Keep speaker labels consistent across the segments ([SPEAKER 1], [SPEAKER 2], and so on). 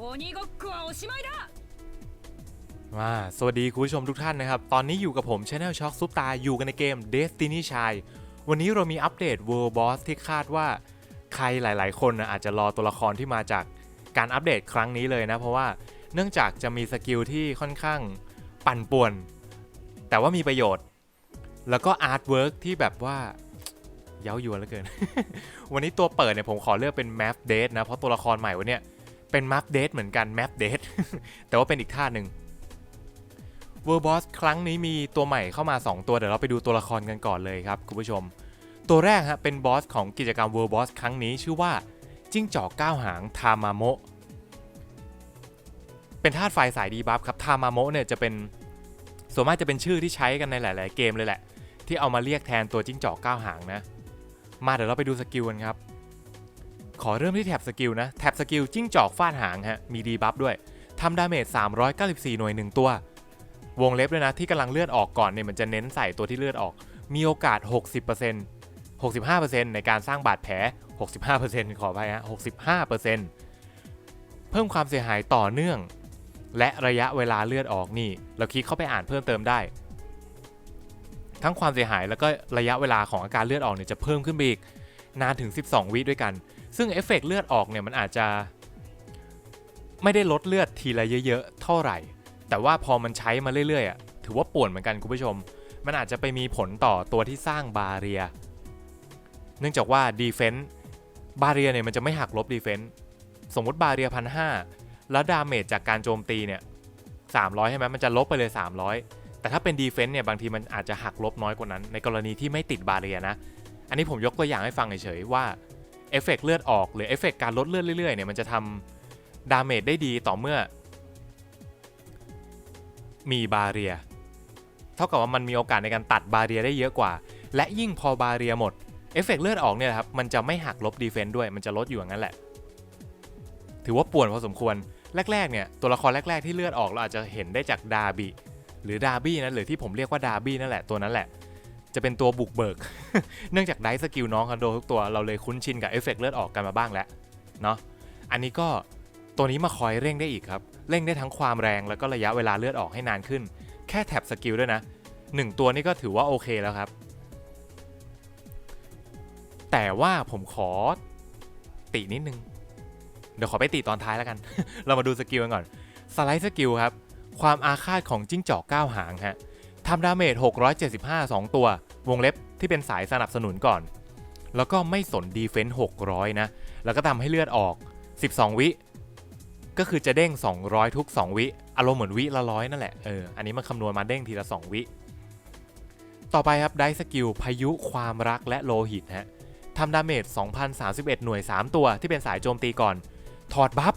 [SPEAKER 1] 鬼ごっこはおしまいだ
[SPEAKER 2] มาสวัสดีคุณผู้ชมทุกท่านนะครับ ตอนนี้อยู่กับผม Channel Shock ซุปตาอยู่กันในเกม Destiny Child วันนี้เรามีอัปเดต World Boss ที่คาดว่าใครหลาย ๆ คนนะอาจจะรอตัวละครที่มาจากการอัปเดตครั้งนี้เลยนะ เพราะว่าเนื่องจากจะมีสกิลที่ค่อนข้างปั่นป่วน แต่ว่ามีประโยชน์ แล้วก็อาร์ตเวิร์กที่แบบว่า เย้ายวนเหลือเกิน วันนี้ตัวเปิดเนี่ยผมขอเลือกเป็น Map Date นะ เพราะตัวละครใหม่วันเนี้ย เป็น Map Date เหมือนกัน Map Date แต่ว่าเป็นอีกท่าหนึ่งเวอร์บอสครั้งนี้มีตัวใหม่เข้ามา 2 ตัวเดี๋ยวเราไปดูตัวละครกันก่อนเลยครับคุณผู้ชม ตัวแรกฮะเป็นบอสของกิจกรรมเวอร์บอสครั้งนี้ชื่อว่าจิ้งจอกก้าวหางทามาโมะเป็นธาตุไฟสายดีบัฟครับทามาโมะเนี่ยจะเป็นส่วนมากจะเป็นชื่อที่ใช้กันในหลาย ๆ เกมเลยแหละ ที่เอามาเรียกแทนตัวจิ้งจอกก้าวหางนะ มาเดี๋ยวเราไปดูสกิลกันครับ ขอเริ่มที่แท็บสกิลนะ แท็บสกิลจิ้งจอกฟาดหางฮะ มีดีบัฟด้วย ทำดาเมจ 394 หน่วย 1 ตัว วงเล็บด้วยนะที่กำลังเลือดออกก่อนเนี่ยมันจะเน้นใส่ตัวที่เลือดออก มีโอกาส 60% 65%ในการสร้างบาดแผล 65%ขอไปฮะ 65%เพิ่มความเสียหายต่อเนื่อง และระยะเวลาเลือดออกนี่ เราคลิกเข้าไปอ่านเพิ่มเติมได้ ทั้งความเสียหายแล้วก็ระยะเวลาของอาการเลือดออกเนี่ยจะเพิ่มขึ้นไปอีกนานถึง 12 วิด้วยกัน ซึ่งเอฟเฟกต์เลือดออกเนี่ยมันอาจจะ ไม่ได้ลดเลือดทีละเยอะๆ เท่าไหร่ แต่ว่าพอมันใช้มาเรื่อยๆอะถือว่าป่วนเหมือนกันคุณผู้ชม มันอาจจะไปมีผลต่อตัวที่สร้างบาเรีย เนื่องจากว่าดีเฟนต์บาเรียเนี่ยมันจะไม่หักลบดีเฟนต์สมมติบาเรียพันห้าแล้วดาเมจจากการโจมตีเนี่ย300ใช่ไหมมันจะลบไปเลย 300 แต่ถ้าเป็นดีเฟนต์เนี่ยบางทีมันอาจจะหักลบน้อยกว่านั้น ในกรณีที่ไม่ติดบาเรียนะ อันนี้ผมยกตัวอย่างให้ฟังเฉยๆว่า เอฟเฟกต์เลือดออกหรือเอฟเฟกต์การลดเลือดเรื่อยๆเนี่ยมันจะทำดาเมจได้ดีต่อเมื่อ มีบาเรีย เท่ากับว่ามันมีโอกาสในการตัดบาเรียได้เยอะกว่า และยิ่งพอบาเรียหมดเอฟเฟกต์เลือดออกเนี่ยครับมันจะไม่หักลบดีเฟนต์ด้วยมันจะลดอยู่อย่างนั้นแหละ ถือว่าป่วนพอสมควรแรกๆเนี่ยตัวละครแรก ๆที่เลือดออกเราอาจจะเห็นได้จากดาบิหรือดาบี้นะหรือที่ผมเรียกว่าดาบี้นั่นแหละตัวนั้นแหละ จะเป็นตัวบุกเบิก เนื่องจากได้สกิลน้องคอนโดทุกตัวเราเลยคุ้นชินกับเอฟเฟกต์เลือดออกกันมาบ้างแล้วเนาะอันนี้ก็ตัวนี้มาคอยเร่งได้อีกครับ เร่งได้ทั้งความแรงแล้วก็ระยะเวลาเลือดออกให้นานขึ้น แค่แท็บสกิลด้วยนะหนึ่งตัวนี่ก็ถือว่าโอเคแล้วครับ แต่ว่าผมขอตินิดนึง เดี๋ยวขอไปติตอนท้ายแล้วกัน เรามาดูสกิลกันก่อน สไลด์สกิลครับ ความอาฆาตของจิ้งจอกก้าวหางฮะ ทำดาเมจ 675 2 ตัว วงเล็บที่เป็นสายสนับสนุนก่อน แล้วก็ไม่สนดีเฟนส์600 นะ แล้วก็ทำให้เลือดออก 12 วิ ก็คือจะเด้ง 200 ทุก 2 วิ อารมณ์เหมือนวิละร้อยนั่นแหละ เออ อันนี้มันคำนวณมาเด้งทีละ 2 วิ ต่อไปครับได้สกิลพายุความรักและโลหิตฮะทำดาเมจ 2,031 หน่วย 3 ตัวที่เป็นสายโจมตีก่อน ถอดบัฟ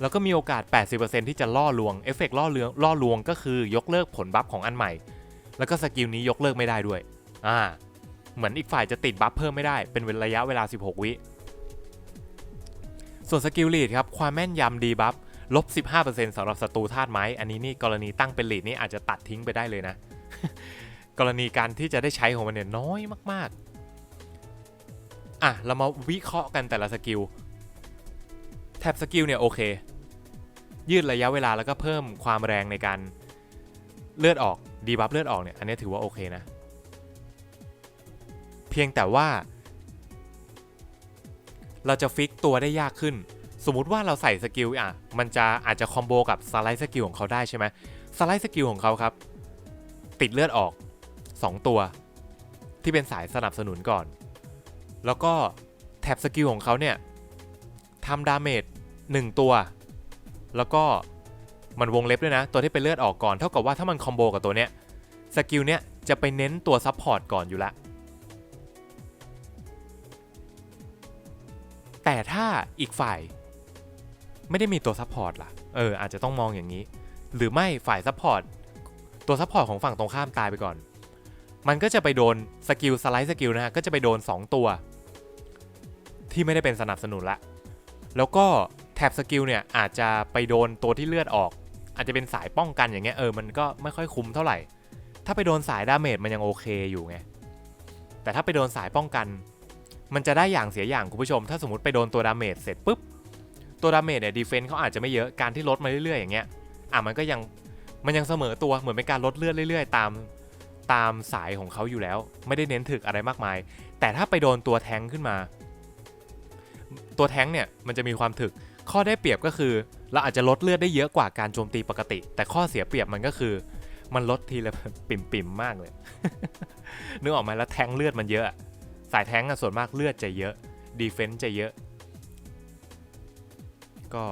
[SPEAKER 2] แล้วก็มีโอกาส 80%ที่จะล่อลวง เอฟเฟกล่อเลืองล่อลวงก็คือยกเลิกผลบัฟของอันใหม่ แล้วก็สกิลนี้ยกเลิกไม่ได้ด้วย อ่า เหมือนอีกฝ่ายจะติดบัฟเพิ่มไม่ได้ เป็นเวลาระยะเวลา 16 วิ ส่วนสกิลลีดครับ ความแม่นยำดีบัฟลบ 15%สำหรับศัตรูธาตุไม้ อันนี้นี่กรณีตั้งเป็นลีดนี่อาจจะตัดทิ้งไปได้เลยนะ กรณีการที่จะได้ใช้ของมันเนี่ยน้อยมาก ๆ อะ เรามาวิเคราะห์กันแต่ละสกิล แท็บสกิลเนี่ยโอเค ยืดระยะเวลาแล้วก็เพิ่มความแรงในการ เลือดออกดีบัฟเลือดออกเนี่ยอันนี้ถือว่าโอเคนะ เพียงแต่ว่า เราจะฟิกตัวได้ยากขึ้น สมมุติว่าเราใส่สกิลอะมันจะอาจจะคอมโบกับสไลด์สกิลของเขาได้ใช่ไหมสไลด์สกิลของเขาครับ ติดเลือดออก 2 ตัว ที่เป็นสายสนับสนุนก่อน แล้วก็แท็บสกิลของเขาเนี่ยทำดาเมจ1ตัว แล้วก็ มันวงเล็บด้วยนะ ตัวที่เป็นเลือดออกก่อนเท่ากับว่าถ้ามันคอมโบกับตัวเนี้ยสกิลเนี้ยจะไปเน้นตัวซับพอร์ตก่อนอยู่ละ แต่ถ้าอีกฝ่ายไม่ได้มีตัวซัพพอร์ตล่ะ เออ อาจจะต้องมองอย่างนี้ หรือไม่ฝ่ายซัพพอร์ตตัวซัพพอร์ตของฝั่งตรงข้ามตายไปก่อน มันก็จะไปโดนสกิลสไลด์สกิลนะฮะ ก็จะไปโดน 2 ตัว ที่ไม่ได้เป็นสนับสนุนละ แล้วก็แท็บสกิลเนี่ยอาจจะไปโดนตัวที่เลือดออก อาจจะเป็นสายป้องกันอย่างเงี้ยเออมันก็ไม่ค่อยคุ้มเท่าไหร่ ถ้าไปโดนสายดาเมจมันยังโอเคอยู่ไงแต่ถ้าไปโดนสายป้องกัน มันจะได้อย่างเสียอย่างคุณผู้ชม ถ้าสมมติไปโดนตัวดาเมจเสร็จปุ๊บตัวดาเมจเนี่ยดีเฟนส์เขาอาจจะไม่เยอะการที่ลดมาเรื่อยๆอย่างเงี้ยอะมันก็ยังมันยังเสมอตัวเหมือนเป็นการลดเลือดเรื่อยๆ ตามตามสายของเขาอยู่แล้ว ไม่ได้เน้นถึกอะไรมากมาย แต่ถ้าไปโดนตัวแทงขึ้นมา ตัวแทงเนี่ยมันจะมีความถึกข้อได้เปรียบก็คือ เราอาจจะลดเลือดได้เยอะกว่าการโจมตีปกติ แต่ข้อเสียเปรียบมันก็คือ มันลดทีละปิ่มๆมากเลย นึกออกไหมแล้วแทงเลือดมันเยอะ สายแทงอะส่วนมากเลือดจะเยอะดีเฟนซ์จะเยอะ ก็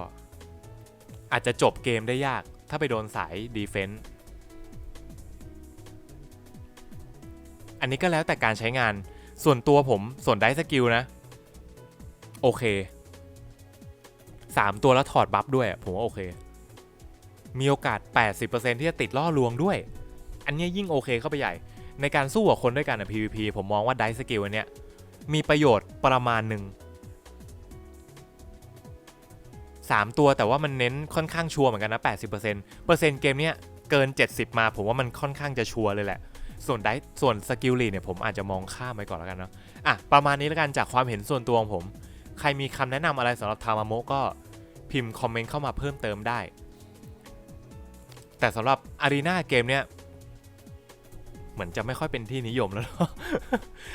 [SPEAKER 2] อาจจะจบเกมได้ยาก ถ้าไปโดนสายดีเฟนซ์อันนี้ก็แล้วแต่การใช้งานส่วนตัวผมส่วนได้สกิลนะ โอเค 3 ตัวแล้วถอดบัฟด้วยผมว่าโอเค มีโอกาส 80%ที่จะติดล่อลวงด้วย อันนี้ยิ่งโอเคเข้าไปใหญ่ ในการสู้กับคนด้วยกันอะ PVP ผมมองว่าได้สกิลอันเนี้ยมีประโยชน์ประมาณหนึ่ง3 ตัวแต่ว่ามันเน้นค่อนข้างชัวร์เหมือนกันนะ 80%เปอร์เซ็นต์เกมเนี้ยเกิน 70 มาผมว่ามันค่อนข้างจะชัวร์เลยแหละ ส่วนได้ส่วนสกิลลีเนี่ยผมอาจจะมองข้ามไปก่อนแล้วกันเนาะอะประมาณนี้แล้วกันจากความเห็นส่วนตัวของผม ใครมีคำแนะนำอะไรสำหรับทามาโมก็พิมพ์คอมเมนต์เข้ามาเพิ่มเติมได้ แต่สำหรับอารีนาเกมเนี้ยเหมือนจะไม่ค่อยเป็นที่นิยมแล้วอะ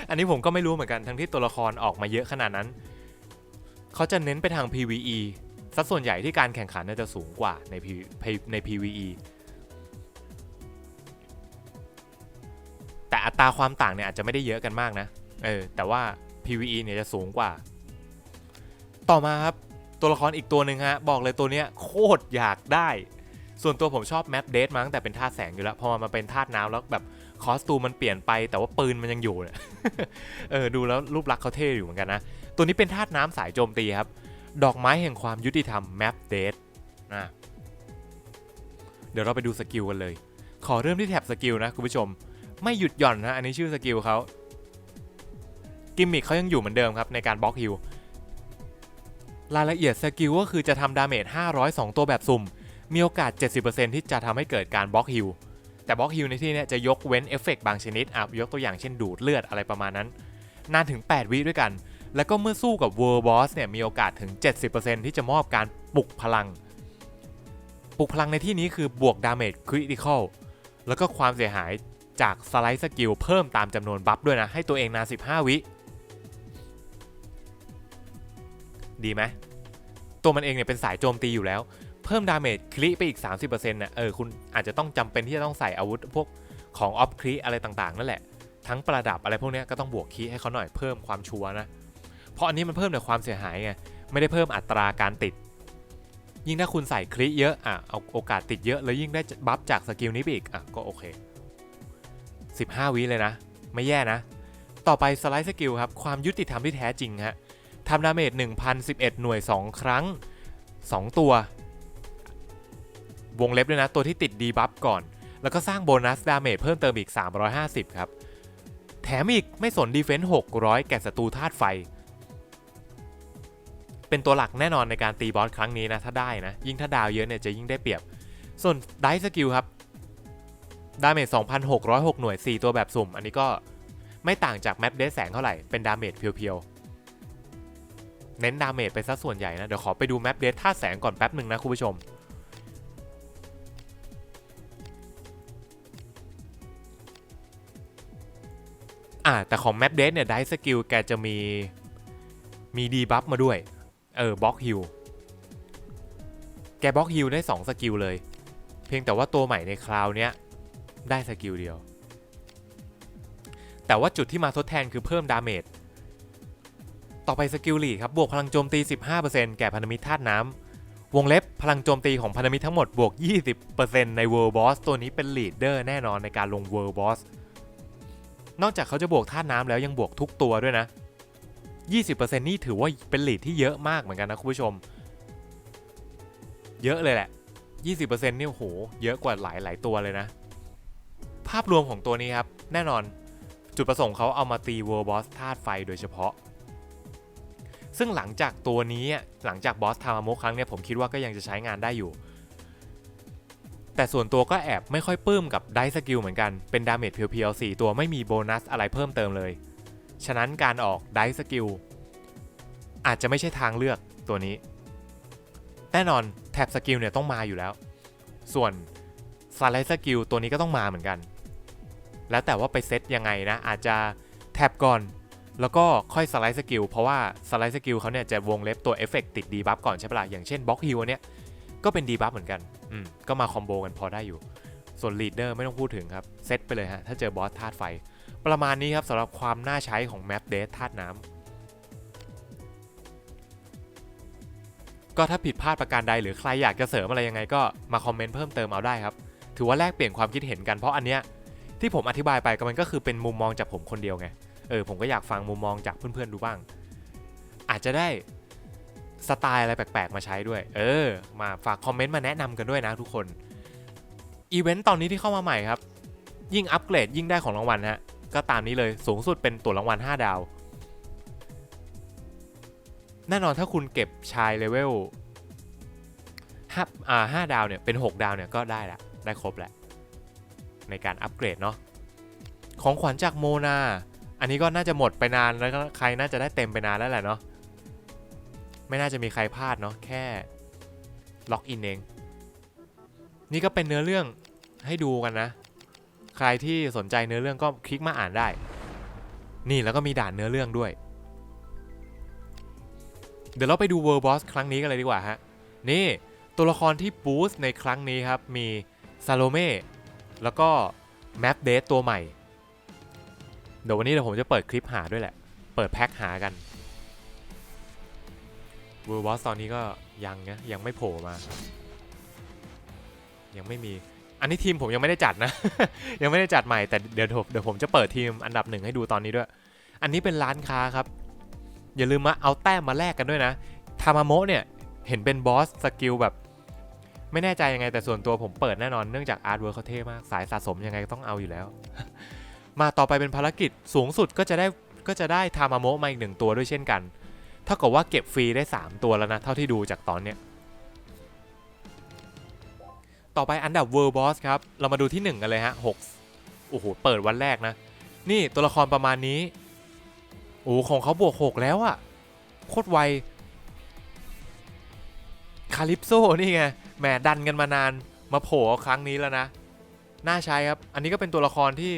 [SPEAKER 2] อันนี้ผมก็ไม่รู้เหมือนกันทั้งที่ตัวละครออกมาเยอะขนาดนั้น เขาจะเน้นไปทาง PVE สัดส่วนใหญ่ที่การแข่งขันน่าจะสูงกว่าใน P ใน PVE แต่อัตราความต่างเนี่ยอาจจะไม่ได้เยอะกันมากนะ เออ แต่ว่า PVE เนี่ยจะสูงกว่า ต่อมาครับ ตัวละครอีกตัวหนึ่งฮะ บอกเลยตัวเนี้ยโคตรอยากได้ ส่วนตัวผมชอบแมปเดทมาตั้งแต่เป็นธาตุแสงอยู่แล้ว พอมาเป็นธาตุน้ำแล้วแบบคอสตูมมันเปลี่ยนไปแต่ว่าปืนมันยังอยู่เนี่ยเออดูแล้วรูปลักษณ์เขาเท่อยู่เหมือนกันนะ ตัวนี้เป็นธาตุน้ำสายโจมตีครับ ดอกไม้แห่งความยุติธรรมแมปเดทนะเดี๋ยวเราไปดูสกิลกันเลย ขอเริ่มที่แท็บสกิลนะคุณผู้ชม ไม่หยุดหย่อนนะ อันนี้ชื่อสกิลเขากิมมิคเขายังอยู่เหมือนเดิมครับในการบล็อกฮิล รายละเอียดสกิลก็คือจะทำดาเมจ 502 ตัวแบบสุ่ม มีโอกาส 70%ที่จะทำให้เกิดการบล็อกฮิลแต่บล็อกฮิลในที่นี้จะยกเว้นเอฟเฟกต์บางชนิดอะยกตัวอย่างเช่นดูดเลือดอะไรประมาณนั้น นานถึง 8 วิด้วยกัน แล้วก็เมื่อสู้กับ World Boss เนี่ยมีโอกาสถึง 70%ที่จะมอบการปลุกพลัง ปลุกพลังในที่นี้คือบวกดาเมจคริติคอลแล้วก็ความเสียหายจากสไลด์สกิลเพิ่มตามจำนวนบัฟด้วยนะให้ตัวเองนาน15 วิ ดีไหมตัวมันเองเนี่ยเป็นสายโจมตีอยู่แล้ว เพิ่มดาเมจคลิไปอีก 30%เนี่ยเออคุณอาจจะต้องจำเป็นที่จะต้องใส่อาวุธพวกของออฟคลิอะไรต่างๆ นั่นแหละ ทั้งประดับอะไรพวกนี้ก็ต้องบวกคีย์ให้เขาหน่อยเพิ่มความชัวนะ เพราะอันนี้มันเพิ่มแต่ความเสียหายไงไม่ได้เพิ่มอัตราการติด ยิ่งถ้าคุณใส่คลิเยอะอะเอาโอกาสติดเยอะแล้วยิ่งได้บัฟจากสกิลนี้ไปอีกอะก็โอเค 15วิเลยนะ ไม่แย่นะ ต่อไปสไลด์สกิลครับความยุติธรรมที่แท้จริงฮะ ทำดาเมจ1,011 หน่วย 2 ครั้ง 2 ตัว วงเล็บด้วยนะ ตัวที่ติดดีบัฟก่อน แล้วก็สร้างโบนัสดาเมจเพิ่มเติมอีก 350 ครับ แถมอีกไม่สนดีเฟนส์600 แก่ศัตรูธาตุไฟ เป็นตัวหลักแน่นอนในการตีบอสครั้งนี้นะ ถ้าได้นะ ยิ่งถ้าดาวเยอะเนี่ยจะยิ่งได้เปรียบ ส่วนได้สกิลครับดาเมจ 2,606 หน่วย 4 ตัวแบบสุ่ม อันนี้ก็ไม่ต่างจากแมปเดสแสงเท่าไหร่ เป็นดาเมจเพียวๆ เน้นดาเมจไปซะส่วนใหญ่นะ เดี๋ยวขอไปดูแมปเดสท่าแสงก่อนแป๊บหนึ่งนะคุณผู้ชม อ่าแต่ของแมปเดสเนี่ย ได้สกิลแกจะมี มีดีบัฟมาด้วย เออบล็อกฮิลแกบล็อกฮิลได้ 2 สกิลเลย เพียงแต่ว่าตัวใหม่ในคราวเนี้ย ได้สกิลเดียว แต่ว่าจุดที่มาทดแทนคือเพิ่มดาเมจ ต่อไปสกิลลีครับบวกพลังโจมตี 15%แก่พันธมิตรธาตุน้ำวงเล็บพลังโจมตีของพันธมิตรทั้งหมดบวก 20%ใน World Boss ตัวนี้เป็นลีดเดอร์แน่นอนในการลง World Boss นอกจากเขาจะบวกธาตุน้ำแล้วยังบวกทุกตัวด้วยนะ 20%นี่ถือว่าเป็นลีดที่เยอะมากเหมือนกันนะคุณผู้ชม เยอะเลยแหละ 20%นี่โอ้โหเยอะกว่าหลายหลายตัวเลยนะ ภาพรวมของตัวนี้ครับ แน่นอนจุดประสงค์เขาเอามาตี World Boss ธาตุไฟโดยเฉพาะ ซึ่งหลังจากตัวนี้หลังจากบอสทามาโมครั้งเนี้ยผมคิดว่าก็ยังจะใช้งานได้อยู่ แต่ส่วนตัวก็แอบไม่ค่อยปลื้มกับไดสกิลเหมือนกันเป็นดาเมจเพียวๆ4ตัวไม่มีโบนัสอะไรเพิ่มเติมเลย ฉะนั้นการออกไดสกิลอาจจะไม่ใช่ทางเลือกตัวนี้ แน่นอนแท็บสกิลเนี่ยต้องมาอยู่แล้ว ส่วนสไลด์สกิลตัวนี้ก็ต้องมาเหมือนกัน แล้วแต่ว่าไปเซตยังไงนะอาจจะแท็บก่อน แล้วก็ค่อยสไลด์สกิลเพราะว่าสไลด์สกิลเขาเนี่ยจะวงเล็บตัวเอฟเฟกติดดีบัฟก่อนใช่ปะล่ะอย่างเช่นบล็อกฮิลเนี่ยก็เป็นดีบัฟเหมือนกันอืมก็มาคอมโบกันพอได้อยู่ ส่วนลีดเดอร์ไม่ต้องพูดถึงครับ เซตไปเลยฮะ ถ้าเจอบอสธาตุไฟ ประมาณนี้ครับสำหรับความน่าใช้ของแมปเดทธาตุน้ำก็ถ้าผิดพลาดประการใดหรือใครอยากจะเสริมอะไรยังไงก็มาคอมเมนต์เพิ่มเติมเอาได้ครับ ถือว่าแลกเปลี่ยนความคิดเห็นกันเพราะอันเนี้ยที่ผมอธิบายไปก็มันก็คือเป็นมุมมองจากผมคนเดียวไง เออผมก็อยากฟังมุมมองจากเพื่อนๆดูบ้าง อาจจะได้สไตล์อะไรแปลกๆมาใช้ด้วย เออ มาฝากคอมเมนต์มาแนะนำกันด้วยนะทุกคนอีเวนต์ตอนนี้ที่เข้ามาใหม่ครับ ยิ่งอัปเกรดยิ่งได้ของรางวัลฮะก็ตามนี้เลยสูงสุดเป็นตั๋วรางวัล 5 ดาว แน่นอนถ้าคุณเก็บชายเลเวลห้าอ่าห้าดาวเนี่ยเป็น 6 ดาวเนี่ยก็ได้ละได้ครบแหละในการอัปเกรดเนาะของขวัญจากโมนา อันนี้ก็น่าจะหมดไปนานแล้วก็ใครน่าจะได้เต็มไปนานแล้วแหละเนาะไม่น่าจะมีใครพลาดเนาะแค่ล็อกอินเอง นี่ก็เป็นเนื้อเรื่องให้ดูกันนะ ใครที่สนใจเนื้อเรื่องก็คลิกมาอ่านได้ นี่แล้วก็มีด่านเนื้อเรื่องด้วย เดี๋ยวเราไปดู World Boss ครั้งนี้กันเลยดีกว่าฮะ นี่ตัวละครที่บูสต์ในครั้งนี้ครับ มีซาโลเม่แล้วก็แมปเดตตัวใหม่ เดี๋ยววันนี้เดี๋ยวผมจะเปิดคลิปหาด้วยแหละ เปิดแพ็คหากัน World Boss ตอนนี้ก็ยังนะยังไม่โผล่มา ยังไม่มี อันนี้ทีมผมยังไม่ได้จัดนะ ยังไม่ได้จัดใหม่แต่เดี๋ยวผมเดี๋ยวผมจะเปิดทีมอันดับหนึ่งให้ดูตอนนี้ด้วย อันนี้เป็นร้านค้าครับ อย่าลืมมาเอาแต้มมาแลกกันด้วยนะทามาโมะเนี่ยเห็นเป็นบอสสกิลแบบ ไม่แน่ใจยังไงแต่ส่วนตัวผมเปิดแน่นอนเนื่องจากอาร์ตเวิร์เขาเท่มากสายสะสมยังไงก็ต้องเอาอยู่แล้ว มาต่อไปเป็นภารกิจสูงสุดก็จะได้ก็จะได้ทามาโมะมาอีกหนึ่งตัวด้วยเช่นกันเท่ากับว่าเก็บฟรีได้ 3 ตัวแล้วนะ เท่าที่ดูจากตอนเนี้ยต่อไปอันดับ World Boss ครับ เรามาดูที่ 1 กันเลยฮะ6โอ้โห เปิดวันแรกนะ นี่ตัวละครประมาณนี้ โอ้ของเขาบวก 6 แล้วอะโคตรไว คาลิปโซนี่ไง แหมดันกันมานาน มาโผล่ครั้งนี้แล้วนะ น่าใช้ครับ อันนี้ก็เป็นตัวละครที่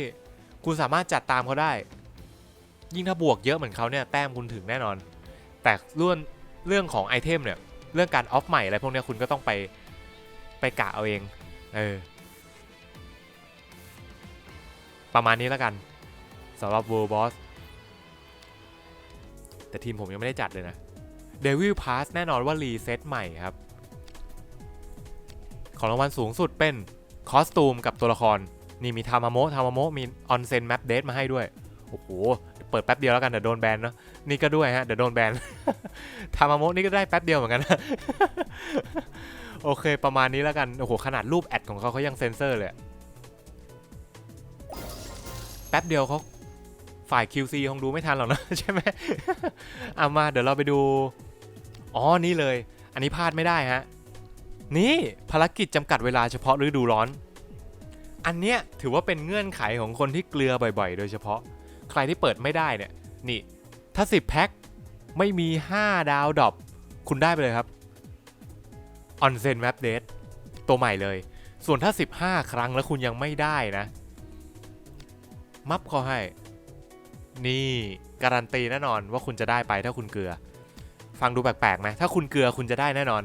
[SPEAKER 2] คุณสามารถจัดตามเขาได้ ยิ่งถ้าบวกเยอะเหมือนเขาเนี่ยแต้มคุณถึงแน่นอน แต่เรื่องเรื่องของไอเทมเนี่ยเรื่องการออฟใหม่อะไรพวกนี้คุณก็ต้องไปไปกะเอาเองเออประมาณนี้แล้วกันสำหรับ World Boss แต่ทีมผมยังไม่ได้จัดเลยนะ Devil Pass แน่นอนว่ารีเซ็ตใหม่ครับ ของรางวัลสูงสุดเป็นคอสตูมกับตัวละคร นี่มีทามาโมทามาโมมีออนเซนแมปเดทมาให้ด้วย โอ้โห เปิดแป๊บเดียวแล้วกันเดี๋ยวโดนแบนเนาะ นี่ก็ด้วยฮะ เดี๋ยวโดนแบน ทามาโมนี่ก็ได้แป๊บเดียวเหมือนกันโอเค ประมาณนี้แล้วกัน โอ้โห ขนาดรูปแอดของเขาเขายังเซ็นเซอร์เลย แป๊บเดียวเขาฝ่าย QC คงดูไม่ทันหรอกนะ ใช่ไหมเอามาเดี๋ยวเราไปดู อ๋อ นี่เลย อันนี้พลาดไม่ได้ฮะ นี่ภารกิจจำกัดเวลาเฉพาะฤดูร้อน อันเนี้ยถือว่าเป็นเงื่อนไขของคนที่เกลือบ่อยๆ โดยเฉพาะ ใครที่เปิดไม่ได้เนี่ย นี่ ถ้า 10 แพ็คไม่มี 5 ดาวดรอปคุณได้ไปเลยครับออนเซนแมปเดตตัวใหม่เลย ส่วนถ้า 15 ครั้งแล้วคุณยังไม่ได้นะ มับขาให้ นี่การันตีแน่นอนว่าคุณจะได้ไปถ้าคุณเกลือ ฟังดูแปลกๆไหมถ้าคุณเกลือคุณจะได้แน่นอน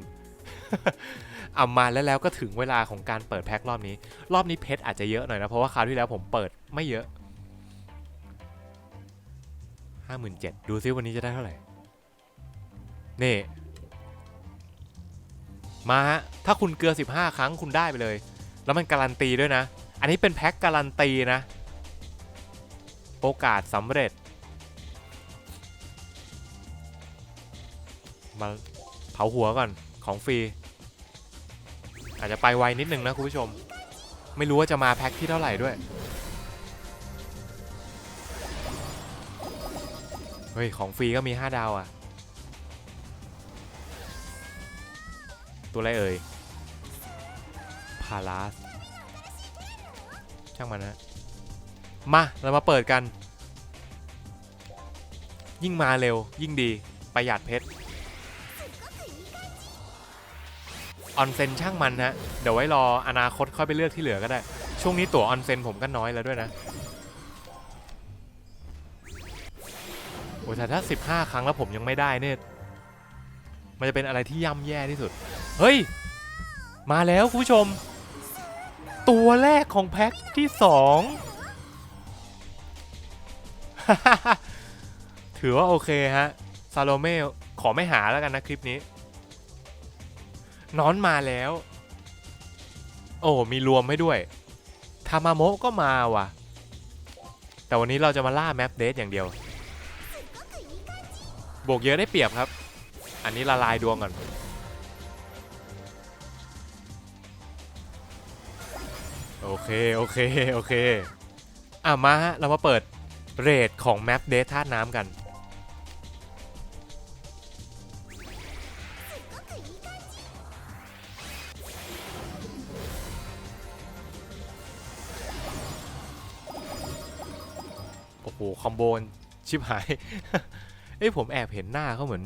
[SPEAKER 2] เอามาแล้วแล้วก็ถึงเวลาของการเปิดแพ็ครอบนี้ รอบนี้เพชรอาจจะเยอะหน่อยนะเพราะว่าคราวที่แล้วผมเปิดไม่เยอะ 57,000ดูซิวันนี้จะได้เท่าไหร่ นี่ มาฮะ ถ้าคุณเกลือ 15 ครั้งคุณได้ไปเลย แล้วมันการันตีด้วยนะ อันนี้เป็นแพ็คการันตีนะ โอกาสสำเร็จ มาเผาหัวก่อนของฟรี อาจจะไปไวนิดนึงนะคุณผู้ชม ไม่รู้ว่าจะมาแพ็คที่เท่าไหร่ด้วย เฮ้ย ของฟรีก็มี 5 ดาวอะ่ะ ตัวอะไรเอ่ย พาราส ช่างมันนะ มา เรามาเปิดกัน ยิ่งมาเร็วยิ่งดีประหยัดเพชร ออนเซ็นช่างมันฮะ เดี๋ยวไว้รออนาคตค่อยไปเลือกที่เหลือก็ได้ ช่วงนี้ตั๋วออนเซ็นผมก็น้อยแล้วด้วยนะ โอ้แต่ถ้า 15 ครั้งแล้วผมยังไม่ได้เนี่ยมันจะเป็นอะไรที่ย่ำแย่ที่สุด เฮ้ย มาแล้วคุณผู้ชม ตัวแรกของแพ็คที่สองถือว่าโอเคฮะ ซาโลเม่ขอไม่หาแล้วกันนะคลิปนี้ นอนมาแล้ว โอ้ มีรวมให้ด้วย ทามาโมะก็มาว่ะ แต่วันนี้เราจะมาล่าแมปเดทอย่างเดียว บวกเยอะได้เปรียบครับ อันนี้ละลายดวงก่อน โอเค โอเค โอเค อะมาฮะเรามาเปิดเรทของแมปเดทธาตุน้ำกัน คอมโบนชิบหาย เอ้ยผมแอบเห็นหน้าเขาเหมือน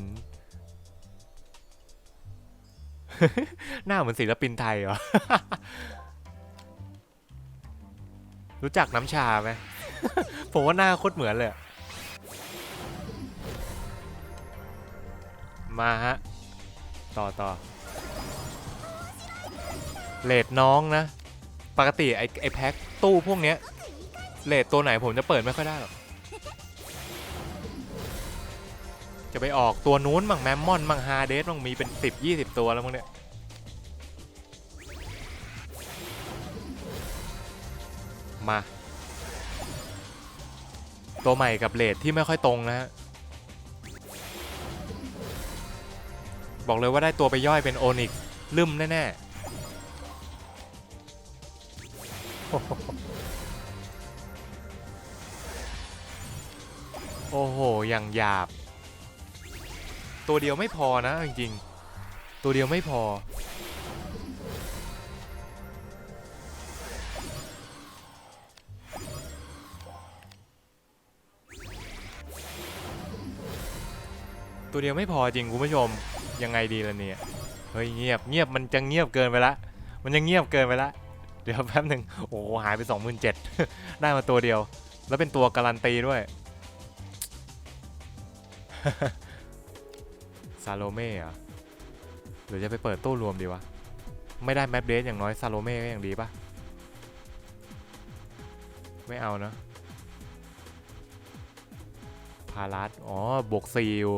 [SPEAKER 2] หน้าเหมือนศิลปินไทยเหรอ รู้จักน้ำชาไหม ผมว่าหน้าโคตรเหมือนเลย มาฮะ ต่อต่อเลดน้องนะ ปกติไอไอแพ็คตู้พวกเนี้ยเลดตัวไหนผมจะเปิดไม่ค่อยได้หรอก จะไปออกตัวนู้นมั่งแมมมอนมั่งฮาเดสมั่งมีเป็น 10 20 ตัวแล้วมั้งเนี่ยมา ตัวใหม่กับเลทที่ไม่ค่อยตรงนะฮะบอกเลยว่าได้ตัวไปย่อยเป็นโอนิกลืมแน่ๆ โอ้โห อย่างหยาบ ตัวเดียวไม่พอนะจริงๆตัวเดียวไม่พอ ตัวเดียวไม่พอจริงคุณผู้ชมยังไงดีล่ะเนี่ยเฮ้ยเงียบเงียบมันจะเงียบเกินไปละ มันยังเงียบเกินไปละ เดี๋ยวแป๊บหนึ่งโอ้โหหายไป27,000ได้มาตัวเดียว แล้วเป็นตัวการันตีด้วย ซาโลเม่เหรอหรือจะไปเปิดตู้รวมดีวะ ไม่ได้แมปเดสอย่างน้อยซาโลเม่ก็ยังดีปะไม่เอานะพารัสอ๋อ บวกซีอยู่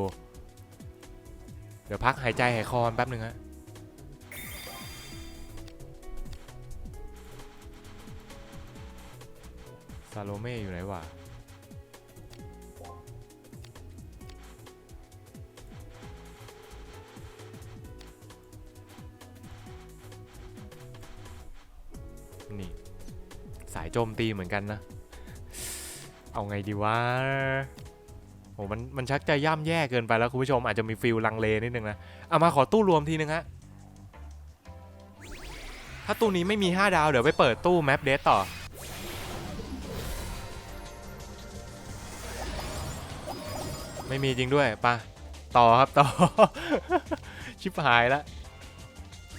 [SPEAKER 2] เดี๋ยวพักหายใจหายคอนแป๊บหนึ่งฮะ ซาโลเม่อยู่ไหนวะ นี่ สายโจมตีเหมือนกันนะ เอาไงดีวะโหมันมันชักจะย่ำแย่เกินไปแล้วคุณผู้ชมอาจจะมีฟิลลังเลนิดนึงนะเอามาขอตู้รวมทีนึงฮะถ้าตู้นี้ไม่มี 5 ดาว เดี๋ยวไปเปิดตู้แมปเดตต่อ ไม่มีจริงด้วยปะต่อครับต่อ ชิบหายแล้ว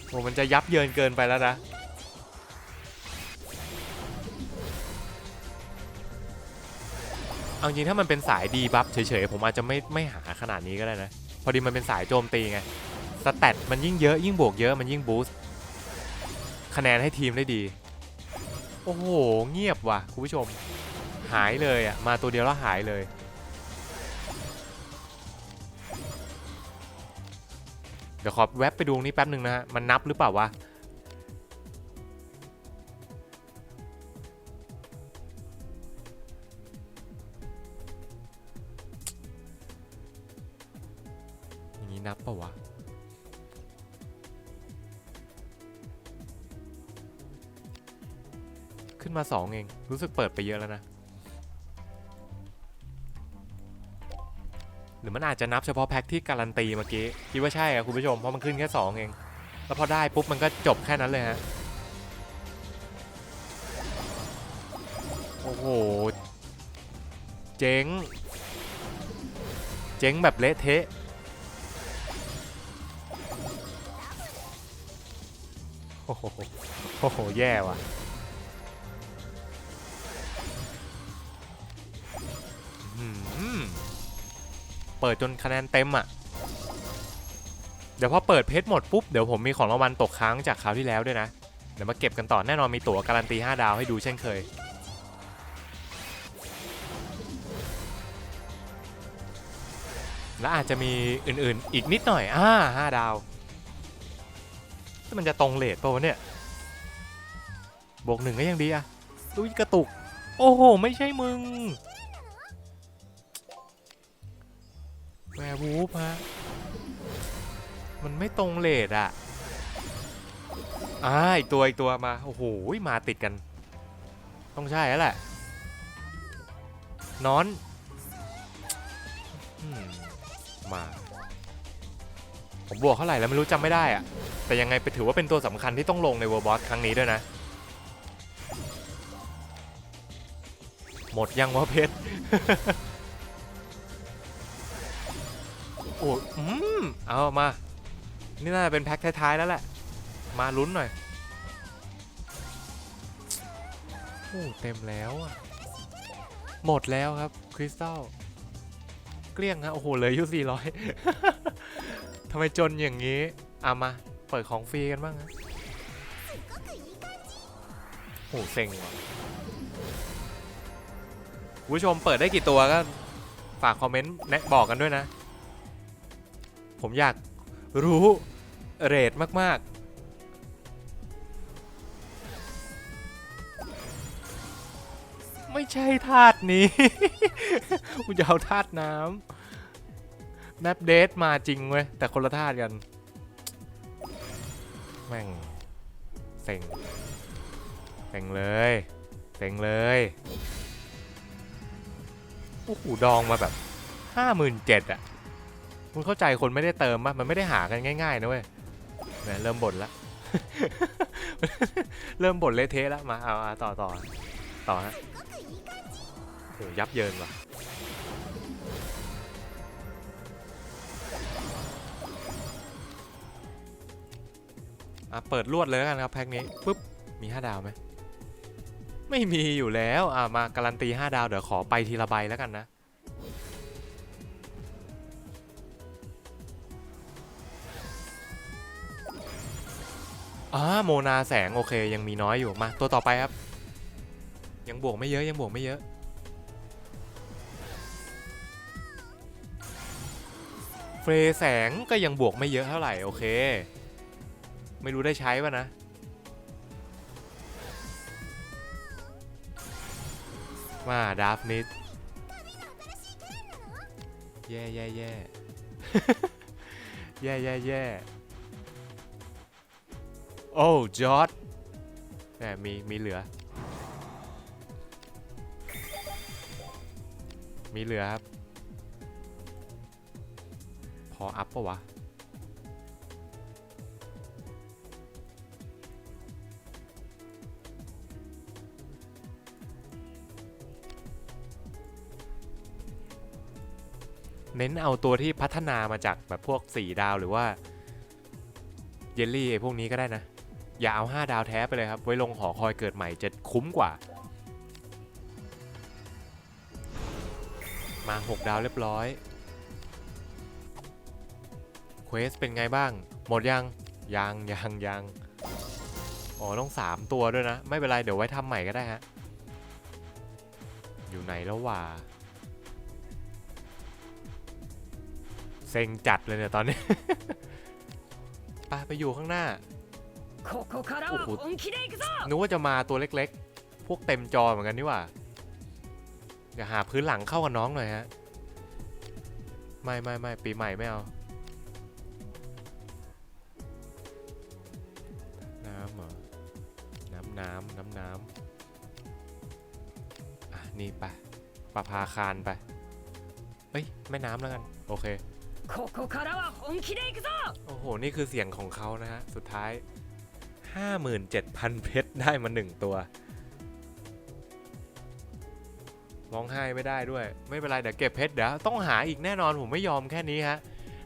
[SPEAKER 2] โอ้มันจะยับเยินเกินไปแล้วนะ เอาจริงถ้ามันเป็นสายดีบัฟเฉยๆผมอาจจะไม่ไม่หาขนาดนี้ก็ได้นะ พอดีมันเป็นสายโจมตีไงสแตทมันยิ่งเยอะยิ่งบวกเยอะมันยิ่งบูสต์คะแนนให้ทีมได้ดี โอ้โห เงียบว่ะคุณผู้ชม หายเลยอะ มาตัวเดียวแล้วหายเลย เดี๋ยวขอแวบไปดูนี่แป๊บหนึ่งนะฮะ มันนับหรือเปล่าวะ สองเอง รู้สึกเปิดไปเยอะแล้วนะ หรือมันอาจจะนับเฉพาะแพ็คที่การันตีเมื่อกี้ คิดว่าใช่อะคุณผู้ชม เพราะมันขึ้นแค่ 2 เอง แล้วพอได้ปุ๊บมันก็จบแค่นั้นเลยฮะ โอ้โห เจ๊ง เจ๊งแบบเละเทะโอ้โหโอ้โหแย่ว่ะ เปิดจนคะแนนเต็มอะ เดี๋ยวพอเปิดเพชรหมดปุ๊บ เดี๋ยวผมมีของรางวัลตกค้างจากคราวที่แล้วด้วยนะ เดี๋ยวมาเก็บกันต่อแน่นอนมีตั๋วการันตี 5 ดาวให้ดูเช่นเคย และอาจจะมีอื่นๆ อีกนิดหน่อย อ่าห้าดาวมันจะตรงเลทป่าวะเนี่ย บวกหนึ่งก็ยังดีอะดูกระตุก โอ้โห ไม่ใช่มึง แวร์วูฟฮะ มันไม่ตรงเลทอะอ่าอีกตัวอีกตัวมา โอ้โห มาติดกัน ต้องใช่แล้วแหละ นอนอมมา ผมบวกเท่าไหร่แล้วไม่รู้จำไม่ได้อะแต่ยังไงไปถือว่าเป็นตัวสำคัญที่ต้องลงในเวอร์บอสครั้งนี้ด้วยนะ หมดยังวะเพชร อ้อืมเอามา นี่น่าจะเป็นแพ็คท้ายๆแล้วแหละ มาลุ้นหน่อย โอ้ เต็มแล้วอะหมดแล้วครับ คริสตัล เกลี้ยงฮะ โอ้โห เหลยอยู่400ทำไมจนอย่างนี้เอามา เปิดของฟรีกันบ้างฮะโอ้เซ็งว่ะผู้ชมเปิดได้กี่ตัวก็ ฝากคอมเมนต์แนะบอกกันด้วยนะ ผมอยากรู้เรทมาก ๆไม่ใช่ธาตุนี้กูจะเอาธาตุน้ำแมปเดทมาจริงเว้ย แต่คนละธาตุกัน แม่ง เซ็ง เซ็งเลย เซ็งเลยโอ้โหดองมาแบบห้าหมื่นเจ็ดอะ คุณเข้าใจคนไม่ได้เติมปะมันไม่ได้หากันง่ายๆนะเว้ยแหมเริ่มบ่นละ เริ่มบ่นเละเทะแล้วมาเอาต่อต่อต่อฮะโหยับเยินว่ะอะเปิดลวดเลยแล้วกันครับแพ็คนี้ปุ๊บมี 5 ดาวไหมไม่มีอยู่แล้วอะมาการันตี 5 ดาวเดี๋ยวขอไปทีละใบแล้วกันนะ อ่าโมนาแสงโอเค ยังมีน้อยอยู่มาตัวต่อไปครับ ยังบวกไม่เยอะยังบวกไม่เยอะ เฟรแสงก็ยังบวกไม่เยอะเท่าไหร่โอเค ไม่รู้ได้ใช้ป่ะนะมาดาฟนิดแย่แย่แย่แย่แย่แย่ โอ้จอร์ดแหมมี มีเหลือ มีเหลือครับ พออัพปะวะ เน้นเอาตัวที่พัฒนามาจากแบบพวก 4 ดาวหรือว่า เยลลี่ไอ้พวกนี้ก็ได้นะ อย่าเอา 5 ดาวแท้ไปเลยครับ ไว้ลงหอคอยเกิดใหม่จะคุ้มกว่า มา 6 ดาวเรียบร้อยเควสเป็นไงบ้าง หมดยัง ยังยังยังอ๋อต้อง 3 ตัวด้วยนะ ไม่เป็นไร เดี๋ยวไว้ทำใหม่ก็ได้ฮะ อยู่ไหนแล้ววะเซ็งจัดเลยเนี่ยตอนนี้ ไปไปอยู่ข้างหน้า
[SPEAKER 1] โอ้โห
[SPEAKER 2] นึกว่าจะมาตัวเล็กๆ พวกเต็มจอเหมือนกันนี่ว่าเดี๋ยวหาพื้นหลังเข้ากับน้องหน่อยฮะ ไม่ไม่ไม่ปีใหม่ไม่เอา น้ำเหรอ น้ำน้ำน้ำน้ำอะนี่ไปประพาคารไป เอ้ยแม่น้ำแล้วกัน โอเคโอ้โห นี่คือเสียงของเขานะฮะ สุดท้าย 57,000 เพชรได้มาหนึ่งตัว ร้องไห้ไม่ได้ด้วย ไม่เป็นไร เดี๋ยวเก็บเพชรเดี๋ยวต้องหาอีกแน่นอนผมไม่ยอมแค่นี้ฮะ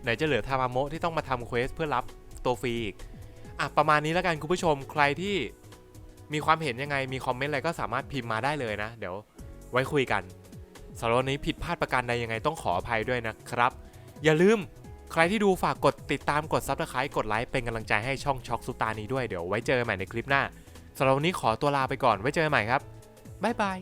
[SPEAKER 2] ไหนจะเหลือทามาโมะที่ต้องมาทำเควสเพื่อรับตัวฟรีอีก อะ ประมาณนี้แล้วกันคุณผู้ชมใครที่มีความเห็นยังไงมีคอมเมนต์อะไรก็สามารถพิมพ์มาได้เลยนะ เดี๋ยวไว้คุยกันสำหรับวันนี้ผิดพลาดประการใดยังไงต้องขออภัยด้วยนะครับ อย่าลืม ใครที่ดูฝากกดติดตามกดซับสไครต์กดไลค์เป็นกำลังใจให้ช่องช็อกสุตานี้ด้วยเดี๋ยวไว้เจอกันใหม่ในคลิปหน้าสำหรับวันนี้ขอตัวลาไปก่อนไว้เจอกันใหม่ครับบ๊ายบาย